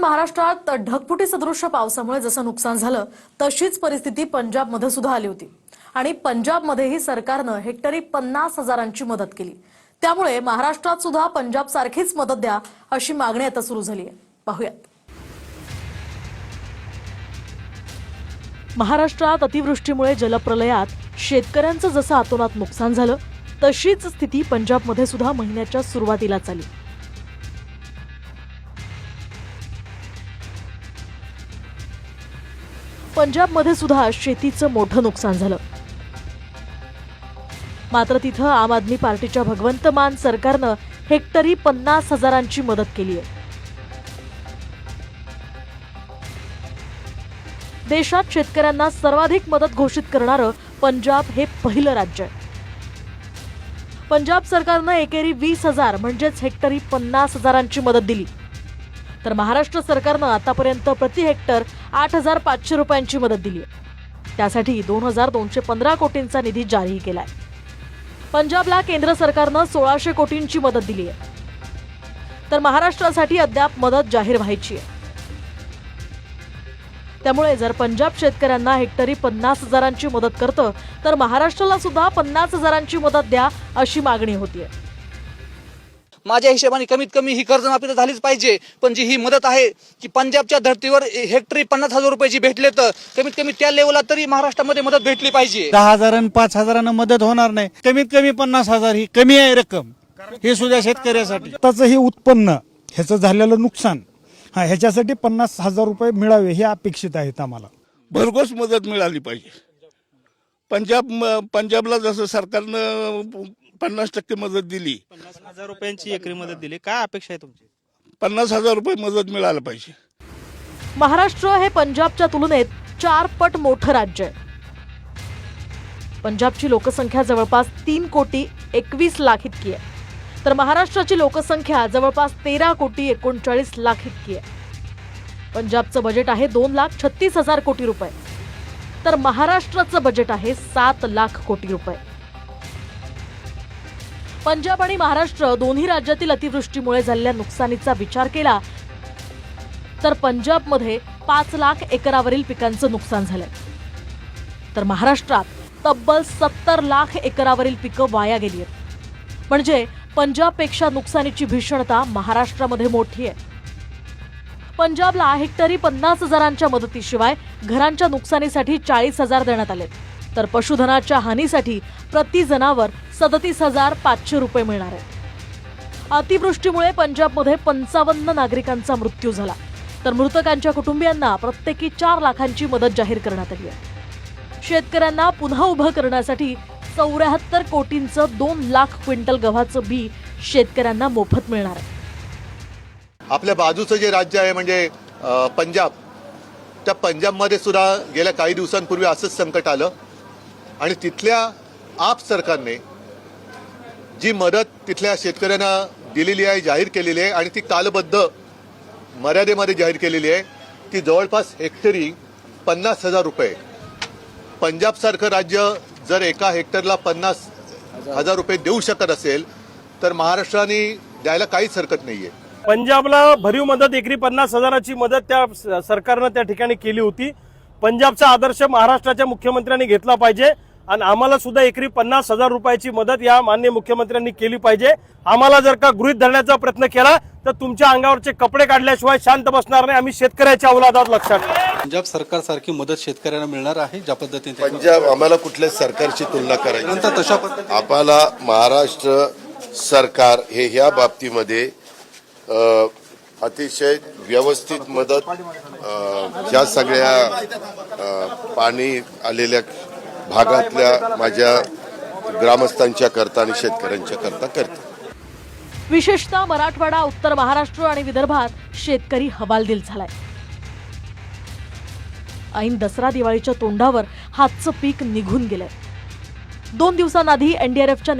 महाराष्ट्रात ढगफुटी सदृश पावसामुळे जसं नुकसान झालं तशीच परिस्थिती पंजाबमध्ये सुद्धा आली होती. आणि पंजाबमध्येही सरकारनं हेक्टरी पन्नास हजारांची मदत केली. त्यामुळे महाराष्ट्रात सुद्धा पंजाब सारखीच मदत द्या अशी मागणी आता सुरू झाली आहे. पाहुयात. महाराष्ट्रात अतिवृष्टीमुळे जलप्रलयात शेतकऱ्यांचं जसं आतोनात नुकसान झालं तशीच स्थिती पंजाबमध्ये सुद्धा महिन्याच्या सुरुवातीलाच आली पंजाबमध्ये सुद्धा शेतीचं मोठं नुकसान झालं. मात्र तिथं आम आदमी पार्टीच्या भगवंत मान सरकारनं हेक्टरी पन्नास हजारांची मदत केली आहे. देशात शेतकऱ्यांना सर्वाधिक मदत घोषित करणारं पंजाब हे पहिलं राज्य आहे. पंजाब सरकारनं एकेरी वीस हजार म्हणजेच हेक्टरी पन्नास हजारांची मदत दिली. तर महाराष्ट्र सरकारनं आतापर्यंत प्रति हेक्टर आठ हजार पाचशे रुपयांची मदत दिली आहे. त्यासाठी दोन हजार दोनशे पंधरा कोटींचा निधी जारी केलाय. पंजाबला केंद्र सरकारनं सोळाशे कोटींची मदत दिली आहे. तर महाराष्ट्रासाठी अद्याप मदत जाहीर व्हायची आहे. त्यामुळे जर पंजाब शेतकऱ्यांना हेक्टरी पन्नास हजारांची मदत करतं तर महाराष्ट्राला सुद्धा पन्नास हजारांची मदत द्या अशी मागणी होतीये. माझ्या हिशोबाने कमीत कमी ही कर्जमाफी तर झालीच पाहिजे. पण जी ही मदत आहे की पंजाबच्या धर्तीवर हेक्टरी पन्नास हजार रुपयाची भेटले तर कमीत कमी त्या लेवलला तरी महाराष्ट्रामध्ये मदत भेटली पाहिजे. दहा हजार आणि पाच हजारांना मदत होणार नाही. कमीत कमी पन्नास हजार ही कमी आहे रक्कम. हे सुद्धा शेतकऱ्यासाठी. त्याचं हे उत्पन्न ह्याचं झालेलं नुकसान हा ह्याच्यासाठी पन्नास हजार रुपये मिळावे हे अपेक्षित आहेत आम्हाला. भरघोस मदत मिळाली पाहिजे. पंजाब पंजाबला जसं सरकारनं पन्नास टक्के मदत दिली. पन्नास हजार रुपयांची एकरी मदत दिली. काय अपेक्षा आहे तुमची? पन्नास हजार रुपये मदत मिळालं पाहिजे. महाराष्ट्र हे पंजाबच्या तुलनेत चार पट मोठं राज्य आहे. पंजाबची लोकसंख्या जवळपास तीन कोटी एकवीस लाख इतकी आहे. तर महाराष्ट्राची लोकसंख्या जवळपास तेरा कोटी एकोणचाळीस लाख इतकी आहे. पंजाबचं बजेट आहे दोन लाख छत्तीस हजार कोटी रुपये. तर महाराष्ट्राचं बजेट आहे सात लाख कोटी रुपये. पंजाब आणि महाराष्ट्र दोन्ही राज्यातील अतिवृष्टीमुळे झालेल्या नुकसानीचा विचार केला तर पंजाबमध्ये पाच लाख एकरावरील पिकांचं नुकसान झालंय. तर महाराष्ट्रात तब्बल सत्तर लाख एकरावरील पिकं वाया गेली आहेत. म्हणजे पंजाबपेक्षा नुकसानीची भीषणता महाराष्ट्रामध्ये मोठी आहे. पंजाबला हेक्टरी पन्नास हजारांच्या मदतीशिवाय घरांच्या नुकसानीसाठी चाळीस हजार देण्यात आले तर पशुधनाच्या हानीसाठी प्रति जनावर सदतीस हजार पाचशे रुपये मिळणार आहेत. अतिवृष्टीमुळे पंजाबमध्ये पंचावन्न नागरिकांचा मृत्यू झाला. तर मृतकांच्या कुटुंबियांना प्रत्येकी चार लाखांची मदत जाहीर करण्यात आली आहे. शेतकऱ्यांना पुन्हा उभं करण्यासाठी चौऱ्याहत्तर कोटींचं दोन लाख क्विंटल गव्हाचं बी शेतकऱ्यांना मोफत मिळणार आहे. आपल्या बाजूचं जे राज्य आहे म्हणजे पंजाब त्या पंजाबमध्ये सुद्धा गेल्या काही दिवसांपूर्वी असंच संकट आलं. आणि तिथल्या आप सरकारने जी मदत तिथल्या शेतकऱ्यांना दिलेली आहे जाहीर केलेली आहे आणि ती कालबद्ध मर्यादेमध्ये जाहीर केलेली आहे ती जवळपास हेक्टरी पन्नास हजार रुपये. पंजाबसारखं राज्य जर एका हेक्टरला पन्नास हजार रुपये देऊ शकत असेल तर महाराष्ट्राने द्यायला काहीच हरकत नाही आहे पंजाबला भरीव मदत एकरी पन्नास हजाराची मदत त्या स- सरकारनं त्या ठिकाणी केली होती. पंजाबचा आदर्श महाराष्ट्राच्या मुख्यमंत्र्यांनी घेतला पाहिजे. आणि आम्हाला सुद्धा एकरी पन्नास हजार रुपयाची मदत या मान्य मुख्यमंत्र्यांनी केली पाहिजे. आम्हाला जर का गृहित धरण्याचा प्रयत्न केला तर तुमच्या अंगावरचे कपडे काढल्याशिवाय शांत बसणार नाही. आम्ही शेतकऱ्याच्या अवलादात लक्षात. ठेवू. पंजाब सरकारसारखी मदत शेतकऱ्यांना मिळणार आहे? ज्या पद्धतीने पंजाब आम्हाला कुठल्याच सरकारची तुलना करायची नंतर तशा पद्धतीने आम्हाला महाराष्ट्र सरकार हे ह्या बाबतीमध्ये अतिशय व्यवस्थित मदत ह्या सगळ्या पाणी आलेल्या भागातल्या माझ्या ग्रामस्थांच्या करता आणि शेतकऱ्यांच्या करता करते. विशेषतः मराठवाडा उत्तर महाराष्ट्र आणि विदर्भात शेतकरी हवालदिल झालाय. ऐन दसरा दिवाळीच्या तोंडावर हातचं पीक निघून गेलंय. दोन दिवसांआधी एनडीआरएफच्या